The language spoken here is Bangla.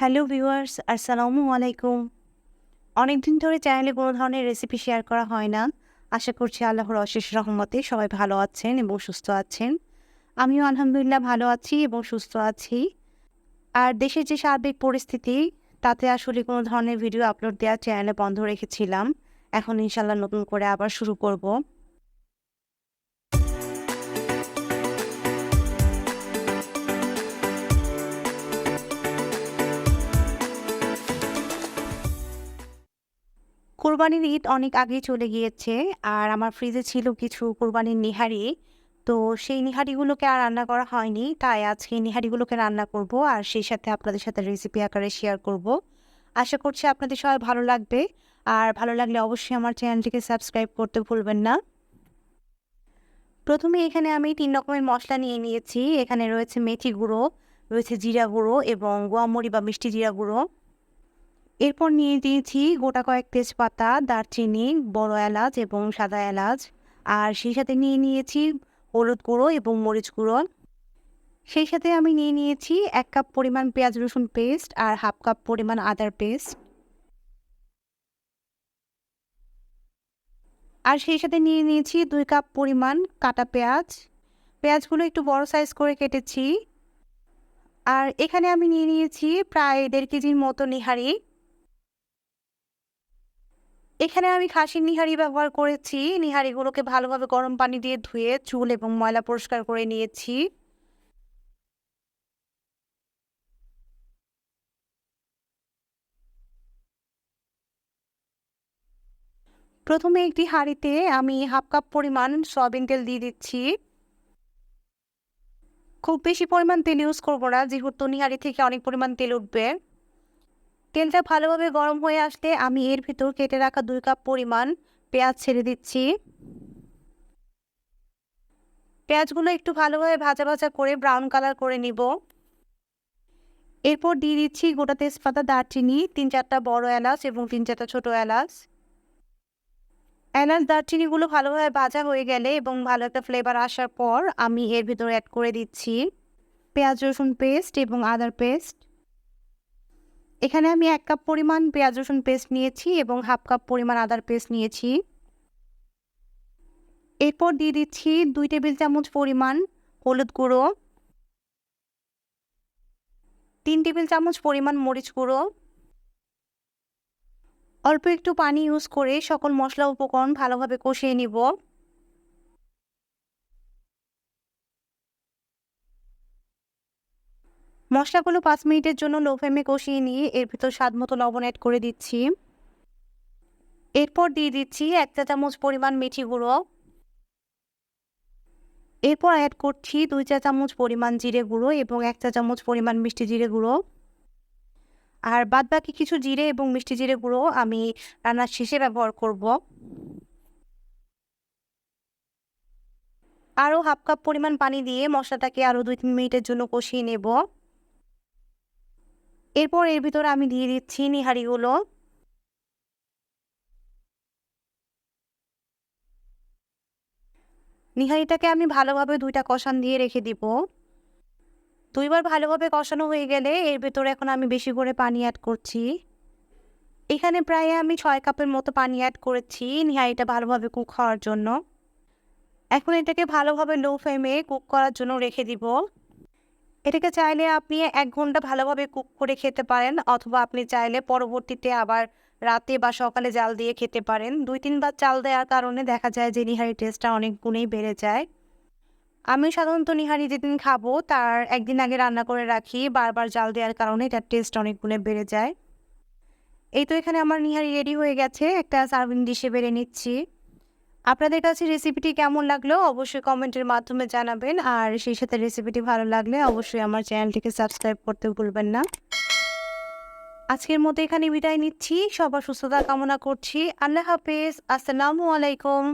হ্যালো ভিউয়ার্স, আসসালামু আলাইকুম। অনেকদিন ধরে চ্যানেলে কোনো ধরনের রেসিপি শেয়ার করা হয় না। আশা করছি আল্লাহর অশেষ রহমতে সবাই ভালো আছেন এবং সুস্থ আছেন। আমিও আলহামদুলিল্লাহ ভালো আছি এবং সুস্থ আছি। আর দেশের যে সার্বিক পরিস্থিতি, তাতে আসলে কোনো ধরনের ভিডিও আপলোড দেওয়ার চ্যানেলে বন্ধ রেখেছিলাম। এখন ইনশাল্লাহ নতুন করে আবার শুরু করব। কোরবানির ঈদ অনেক আগেই চলে গিয়েছে আর আমার ফ্রিজে ছিল কিছু কোরবানির নিহারি। তো সেই নিহারিগুলোকে আর রান্না করা হয়নি, তাই আজকে নিহারিগুলোকে রান্না করব আর সেই সাথে আপনাদের সাথে রেসিপি আকারে শেয়ার করব। আশা করছি আপনাদের সবাই ভালো লাগবে আর ভালো লাগলে অবশ্যই আমার চ্যানেলটিকে সাবস্ক্রাইব করতে ভুলবেন না। প্রথমে এখানে আমি তিন রকমের মশলা নিয়ে নিয়েছি, এখানে রয়েছে মেথি গুঁড়ো, রয়েছে জিরা গুঁড়ো এবং গোয়ামরি বা মিষ্টি জিরা গুঁড়ো। এরপর নিয়ে দিয়েছি গোটা কয়েক তেজপাতা, দারচিনি, বড় এলাচ এবং সাদা এলাচ। আর সেই সাথে নিয়ে নিয়েছি হলুদ গুঁড়ো এবং মরিচ গুঁড়ো। সেই সাথে আমি নিয়ে নিয়েছি এক কাপ পরিমাণ পেঁয়াজ রসুন পেস্ট আর হাফ কাপ পরিমাণ আদার পেস্ট। আর সেই সাথে নিয়ে নিয়েছি দুই কাপ পরিমাণ কাটা পেঁয়াজ। পেঁয়াজগুলো একটু বড় সাইজ করে কেটেছি। আর এখানে আমি নিয়ে নিয়েছি প্রায় দেড় কেজির মতো নিহারি। এখানে আমি খাসির নিহারি ব্যবহার করেছি। নিহারিগুলোকে ভালোভাবে গরম পানি দিয়ে ধুয়ে চুল এবং ময়লা পরিষ্কার করে নিয়েছি। প্রথমে একটি হাঁড়িতে আমি হাফ কাপ পরিমাণ সয়াবিন তেল দিয়ে দিচ্ছি। খুব বেশি পরিমাণ তেল ইউজ করব না, যেহেতু নিহারি থেকে অনেক পরিমাণ তেল উঠবে। তেলটা ভালোভাবে গরম হয়ে আসলে আমি এর ভিতর কেটে রাখা দুই কাপ পরিমাণ পেঁয়াজ ছেড়ে দিচ্ছি। পেঁয়াজগুলো একটু ভালোভাবে ভাজা ভাজা করে ব্রাউন কালার করে নিব। এরপর দিয়ে দিচ্ছি গোটা তেজপাতা, দারচিনি, তিন চারটা বড় এলাচ এবং তিন চারটা ছোট এলাচ। এলাচ, দারচিনিগুলো ভালোভাবে ভাজা হয়ে গেলে এবং ভালো একটা ফ্লেভার আসার পর আমি এর ভিতরে অ্যাড করে দিচ্ছি। পেঁয়াজ রসুন পেস্ট এবং আদার পেস্ট এখানে আমি এক কাপ পরিমাণ পেঁয়াজ, রসুন পেস্ট নিয়েছি এবং হাফ কাপ পরিমাণ আদার পেস্ট নিয়েছি। এরপর দিয়ে দিচ্ছি দুই টেবিল চামচ পরিমাণ হলুদ গুঁড়ো, তিন টেবিল চামচ পরিমাণ মরিচ গুঁড়ো। অল্প একটু পানি ইউজ করে সকল মশলা উপকরণ ভালোভাবে কষিয়ে নিব। মশলাগুলো পাঁচ মিনিটের জন্য লো ফ্লেমে কষিয়ে নিয়ে এর ভিতর স্বাদ মতো লবণ অ্যাড করে দিচ্ছি। এরপর দিয়ে দিচ্ছি এক চা চামচ পরিমাণ মেথি গুঁড়ো। এরপর অ্যাড করছি দুই চা চামচ পরিমাণ জিরে গুঁড়ো এবং এক চা চামচ পরিমাণ মিষ্টি জিরে গুঁড়ো। আর বাদ বাকি কিছু জিরে এবং মিষ্টি জিরে গুঁড়ো আমি রান্নার শেষে ব্যবহার করব। আরও হাফ কাপ পরিমাণ পানি দিয়ে মশলাটাকে আরও দুই তিন মিনিটের জন্য কষিয়ে নেব। এরপর এর ভিতরে আমি দিয়ে দিচ্ছি নিহারিগুলো। নিহারিটাকে আমি ভালোভাবে দুইটা কষান দিয়ে রেখে দিব। দুইবার ভালোভাবে কষানো হয়ে গেলে এর ভেতরে এখন আমি বেশি করে পানি অ্যাড করছি। এখানে প্রায় আমি ছয় কাপের মতো পানি অ্যাড করেছি নিহারিটা ভালোভাবে কুক হওয়ার জন্য। এখন এটাকে ভালোভাবে লো ফ্লেমে কুক করার জন্য রেখে দিব। এটাকে চাইলে আপনি এক ঘণ্টা ভালোভাবে কুক করে খেতে পারেন অথবা আপনি চাইলে পরবর্তীতে আবার রাতে বা সকালে জাল দিয়ে খেতে পারেন। দুই তিনবার চাল দেওয়ার কারণে দেখা যায় যে নিহারি টেস্টটা অনেক গুণেই বেড়ে যায়। আমি সাধারণত নিহারি যেদিন খাব তার একদিন আগে রান্না করে রাখি, বারবার জাল দেওয়ার কারণে এটার টেস্ট অনেক গুণে বেড়ে যায়। এই তো এখানে আমার নিহারি রেডি হয়ে গেছে। একটা সার্ভিং ডিশে বেড়ে নিচ্ছি। আপনাদের কাছে রেসিপিটি কেমন লাগল অবশ্যই কমেন্টের মাধ্যমে জানাবেন। আর সেই সাথে রেসিপিটি ভালো লাগলে অবশ্যই আমার চ্যানেলটিকে সাবস্ক্রাইব করতে ভুলবেন না। আজকের মতো এখানে বিদায় নিচ্ছি। সবার সুস্থতা কামনা করছি। আল্লাহ হাফেজ। আসসালামু আলাইকুম।